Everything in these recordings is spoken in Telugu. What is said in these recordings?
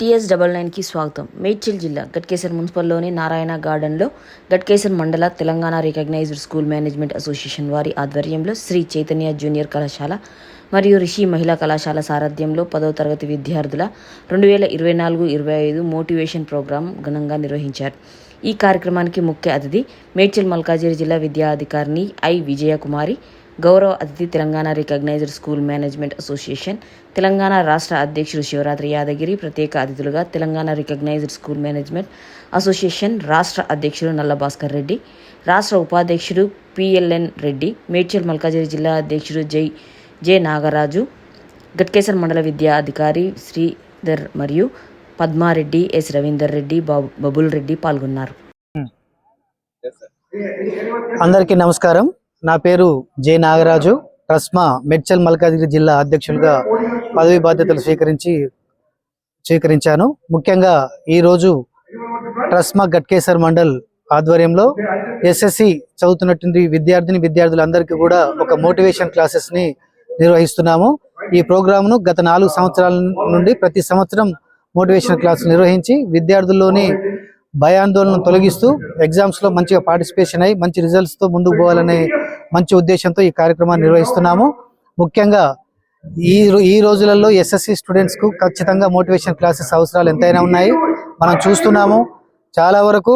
టీఎస్ డబల్ నైన్కి స్వాగతం. మేడ్చల్ జిల్లా గట్కేసర్ మున్సిపల్లోని నారాయణ గార్డెన్లో గట్కేసర్ మండల Telangana recognised school management association వారి ఆధ్వర్యంలో శ్రీ చైతన్య జూనియర్ కళాశాల మరియు రిషి మహిళా కళాశాల సారథ్యంలో పదవ తరగతి విద్యార్థుల రెండు వేల ఇరవై నాలుగు ఇరవై ఐదు మోటివేషన్ ప్రోగ్రాం ఘనంగా నిర్వహించారు. ఈ కార్యక్రమానికి ముఖ్య అతిథి మేడ్చల్ మల్కాజిరి జిల్లా విద్యా అధికారిని ఐ విజయకుమారి గౌరవ అతిథి Telangana recognised school management association Telangana రాష్ట్ర అధ్యక్షుడు శివరాత్రి యాదగిరి ప్రత్యేక అతిథులుగా Telangana recognised school management association రాష్ట్ర అధ్యక్షుడు నల్లభాస్కర్ రెడ్డి రాష్ట్ర ఉపాధ్యక్షుడు పిఎల్ఎన్ రెడ్డి మేడ్చల్ మల్కాజిరి జిల్లా అధ్యక్షుడు జై జె నాగరాజు గట్కేసర్ మండల విద్యా అధికారి శ్రీధర్ మరియు పద్మారెడ్డి ఎస్ రవీందర్ రెడ్డి బాబు బబుల్ రెడ్డి పాల్గొన్నారు. అందరికీ నమస్కారం. నా పేరు జె నాగరాజు. ట్రస్మా మెడ్చల్ మల్కాజ్గిరి జిల్లా అధ్యక్షులుగా పదవి బాధ్యతలు స్వీకరించి స్వీకరించాను. ముఖ్యంగా ఈరోజు ట్రస్మా గట్కేసర్ మండల్ ఆధ్వర్యంలో ఎస్ఎస్సి చదువుతున్నటువంటి విద్యార్థిని విద్యార్థులందరికీ కూడా ఒక మోటివేషన్ క్లాసెస్ని నిర్వహిస్తున్నాము. ఈ ప్రోగ్రామ్ను గత నాలుగు సంవత్సరాల నుండి ప్రతి సంవత్సరం మోటివేషన్ క్లాసులు నిర్వహించి విద్యార్థుల్లోని భయాందోళన తొలగిస్తూ ఎగ్జామ్స్లో మంచిగా పార్టిసిపేషన్ అయ్యి మంచి రిజల్ట్స్తో ముందుకు పోవాలనే మంచి ఉద్దేశంతో ఈ కార్యక్రమాన్ని నిర్వహిస్తున్నాము. ముఖ్యంగా ఈ ఈ రోజులలో ఎస్ఎస్సి స్టూడెంట్స్కు ఖచ్చితంగా మోటివేషన్ క్లాసెస్ అవసరాలు ఎంతైనా ఉన్నాయి. మనం చూస్తున్నాము చాలా వరకు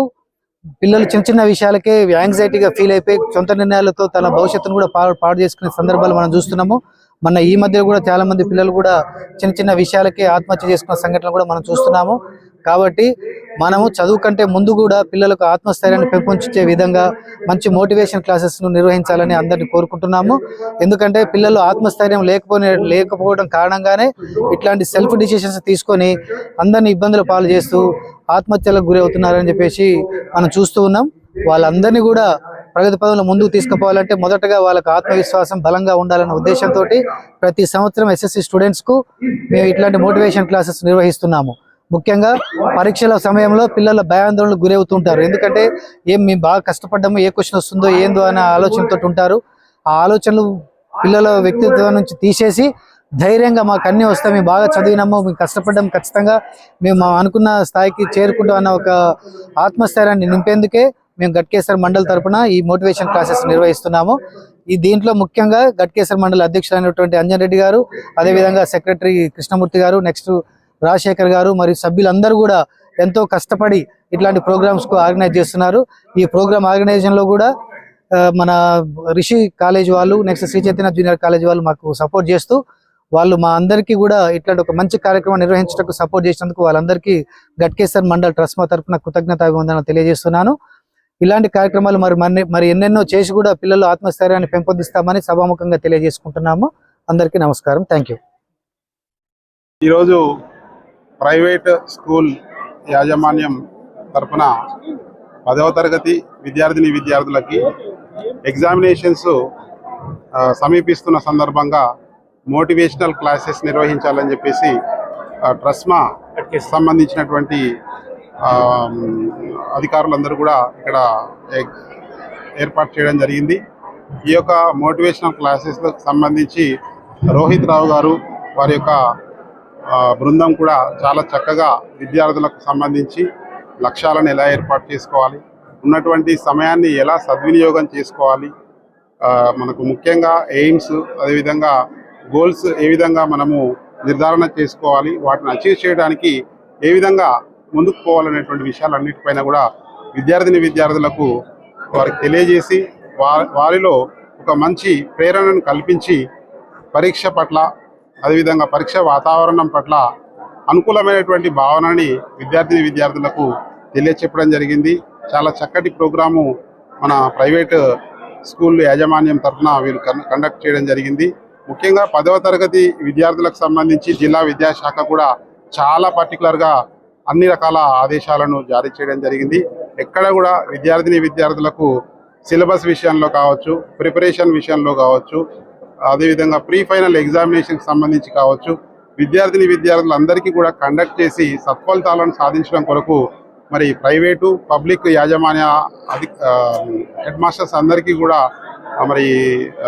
పిల్లలు చిన్న చిన్న విషయాలకే యాంగ్జైటీగా ఫీల్ అయిపోయి సొంత నిర్ణయాలతో తన భవిష్యత్తును కూడా పాడు పాడు చేసుకునే సందర్భాలు మనం చూస్తున్నాము. మన ఈ మధ్య కూడా చాలా మంది పిల్లలు కూడా చిన్న చిన్న విషయాలకే ఆత్మహత్య చేసుకున్న సంఘటనలు కూడా మనం చూస్తున్నాము. కాబట్టి మనము చదువు కంటే ముందు కూడా పిల్లలకు ఆత్మస్థైర్యాన్ని పెంపొంచే విధంగా మంచి మోటివేషన్ క్లాసెస్ను నిర్వహించాలని అందరినీ కోరుకుంటున్నాము. ఎందుకంటే పిల్లలు ఆత్మస్థైర్యం లేకపోయిన లేకపోవడం కారణంగానే ఇట్లాంటి సెల్ఫ్ డిసిషన్స్ తీసుకొని అందరినీ ఇబ్బందుల పాలు చేస్తూ ఆత్మహత్యలకు గురి అవుతున్నారని చెప్పేసి మనం చూస్తూ ఉన్నాం. వాళ్ళందరినీ కూడా ప్రగతి పదంలో ముందుకు తీసుకుపోవాలంటే మొదటగా వాళ్ళకు ఆత్మవిశ్వాసం బలంగా ఉండాలన్న ఉద్దేశంతో ప్రతి సంవత్సరం ఎస్ఎస్సి స్టూడెంట్స్కు మేము ఇట్లాంటి మోటివేషన్ క్లాసెస్ నిర్వహిస్తున్నాము. ముఖ్యంగా పరీక్షల సమయంలో పిల్లల భయాందోళనకు గురవుతుంటారు. ఎందుకంటే ఏం మేము బాగా కష్టపడ్డాము ఏ క్వశ్చన్ వస్తుందో ఏందో అనే ఆలోచనతో ఉంటారు. ఆ ఆలోచనలు పిల్లల వ్యక్తిత్వం నుంచి తీసేసి ధైర్యంగా మాకు అన్ని వస్తాయి మేము బాగా చదివినాము మేము కష్టపడ్డాం ఖచ్చితంగా. మేము మా అనుకున్న స్థాయికి చేరుకుంటాం అన్న ఒక ఆత్మస్థైర్యాన్ని నింపేందుకే మేము గట్కేశ్వర మండల్ తరపున ఈ మోటివేషన్ క్లాసెస్ నిర్వహిస్తున్నాము. ఈ దీంట్లో ముఖ్యంగా గట్కేశ్వర మండల అధ్యక్షులైనటువంటి అంజన్ రెడ్డి గారు అదేవిధంగా సెక్రటరీ కృష్ణమూర్తి గారు నెక్స్ట్ రాజశేఖర్ గారు మరియు సభ్యులందరూ కూడా ఎంతో కష్టపడి ఇట్లాంటి ప్రోగ్రామ్స్కు ఆర్గనైజ్ చేస్తున్నారు. ఈ ప్రోగ్రామ్ ఆర్గనైజేషన్లో కూడా మన రిషి కాలేజ్ వాళ్ళు next Shri Chaitanya junior college వాళ్ళు మాకు సపోర్ట్ చేస్తూ వాళ్ళు మా అందరికీ కూడా ఇట్లాంటి ఒక మంచి కార్యక్రమం నిర్వహించడానికి సపోర్ట్ చేసినందుకు వాళ్ళందరికీ గట్కేశ్వర్ మండల్ ట్రస్ట్ మా తరఫున కృతజ్ఞత అభివందన తెలియజేస్తున్నాను. ఇలాంటి కార్యక్రమాలు మరి మరి మరి ఎన్నెన్నో చేసి కూడా పిల్లలు ఆత్మస్థైర్యాన్ని పెంపొందిస్తామని సభాముఖంగా తెలియజేసుకుంటున్నాము. అందరికీ నమస్కారం. Thank you. ఈరోజు ప్రైవేట్ స్కూల్ యాజమాన్యం తరపున పదవ తరగతి విద్యార్థిని విద్యార్థులకి ఎగ్జామినేషన్స్ సమీపిస్తున్న సందర్భంగా మోటివేషనల్ క్లాసెస్ నిర్వహించాలని చెప్పేసి ట్రస్మా సంబంధించినటువంటి అధికారులందరూ కూడా ఇక్కడ ఏర్పాటు చేయడం జరిగింది. ఈ యొక్క మోటివేషనల్ క్లాసెస్లకు సంబంధించి రోహిత్ రావు గారు వారి యొక్క బృందం కూడా చాలా చక్కగా విద్యార్థులకు సంబంధించి లక్ష్యాలను ఎలా ఏర్పాటు చేసుకోవాలి ఉన్నటువంటి సమయాన్ని ఎలా సద్వినియోగం చేసుకోవాలి మనకు ముఖ్యంగా ఎయిమ్స్ అదేవిధంగా గోల్స్ ఏ విధంగా మనము నిర్ధారణ చేసుకోవాలి వాటిని అచీవ్ చేయడానికి ఏ విధంగా ముందుకు పోవాలనేటువంటి విషయాలన్నిటిపైన కూడా విద్యార్థిని విద్యార్థులకు వారికి తెలియజేసి వారిలో ఒక మంచి ప్రేరణను కల్పించి పరీక్ష పట్ల అదేవిధంగా పరీక్ష వాతావరణం పట్ల అనుకూలమైనటువంటి భావనని విద్యార్థిని విద్యార్థులకు తెలియచెప్పడం జరిగింది. చాలా చక్కటి ప్రోగ్రాము మన ప్రైవేట్ స్కూల్ యాజమాన్యం తరఫున వీరు కండక్ట్ చేయడం జరిగింది. ముఖ్యంగా పదవ తరగతి విద్యార్థులకు సంబంధించి జిల్లా విద్యాశాఖ కూడా చాలా పర్టికులర్గా అన్ని రకాల ఆదేశాలను జారీ చేయడం జరిగింది. ఎక్కడ కూడా విద్యార్థిని విద్యార్థులకు సిలబస్ విషయంలో కావచ్చు ప్రిపరేషన్ విషయంలో కావచ్చు అదేవిధంగా ప్రీ ఫైనల్ ఎగ్జామినేషన్కి సంబంధించి కావచ్చు విద్యార్థిని విద్యార్థులందరికీ కూడా కండక్ట్ చేసి సత్ఫలితాలను సాధించడం కొరకు మరి ప్రైవేటు పబ్లిక్ యాజమాన్య అధి హెడ్ మాస్టర్స్ అందరికీ కూడా మరి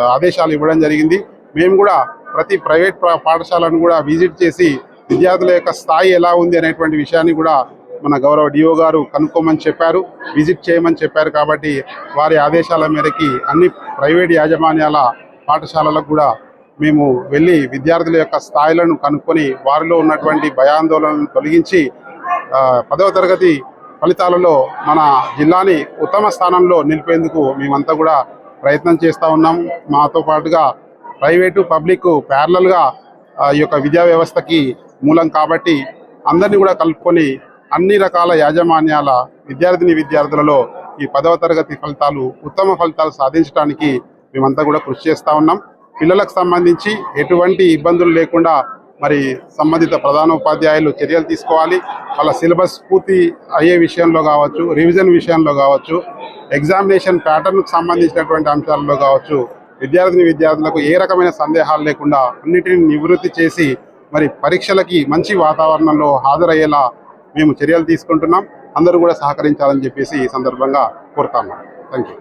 ఆదేశాలు ఇవ్వడం జరిగింది. మేము కూడా ప్రతి ప్రైవేట్ పా- పాఠశాలను కూడా విజిట్ చేసి విద్యార్థుల యొక్క స్థాయి ఎలా ఉంది అనేటువంటి విషయాన్ని కూడా మన గౌరవ డిఓ గారు కనుక్కోమని చెప్పారు విజిట్ చేయమని చెప్పారు కాబట్టి వారి ఆదేశాల మేరకి అన్ని ప్రైవేట్ యాజమాన్యాల పాఠశాలలకు కూడా మేము వెళ్ళి విద్యార్థుల యొక్క స్థాయిలను కనుక్కొని వారిలో ఉన్నటువంటి భయాందోళనలను తొలగించి పదవ తరగతి ఫలితాలలో మన జిల్లాని ఉత్తమ స్థానంలో నిలిపేందుకు మేమంతా కూడా ప్రయత్నం చేస్తూ ఉన్నాం. మాతో పాటుగా ప్రైవేటు పబ్లిక్ ప్యారలల్గా ఈ యొక్క విద్యా వ్యవస్థకి మూలం కాబట్టి అందరినీ కూడా కలుపుకొని అన్ని రకాల యాజమాన్యాల విద్యార్థిని విద్యార్థులలో ఈ పదవ తరగతి ఫలితాలు ఉత్తమ ఫలితాలు సాధించడానికి మేమంతా కూడా కృషి చేస్తూ ఉన్నాం. పిల్లలకు సంబంధించి ఎటువంటి ఇబ్బందులు లేకుండా మరి సంబంధిత ప్రధానోపాధ్యాయులు చర్యలు తీసుకోవాలి. వాళ్ళ సిలబస్ పూర్తి అయ్యే విషయంలో కావచ్చు రివిజన్ విషయంలో కావచ్చు ఎగ్జామినేషన్ ప్యాటర్న్కు సంబంధించినటువంటి అంశాలలో కావచ్చు విద్యార్థిని విద్యార్థులకు ఏ రకమైన సందేహాలు లేకుండా అన్నిటిని నివృత్తి చేసి మరి పరీక్షలకి మంచి వాతావరణంలో హాజరయ్యేలా మేము చర్యలు తీసుకుంటున్నాం. అందరూ కూడా సహకరించాలని చెప్పేసి ఈ సందర్భంగా కోరుతాము థ్యాంక్ యూ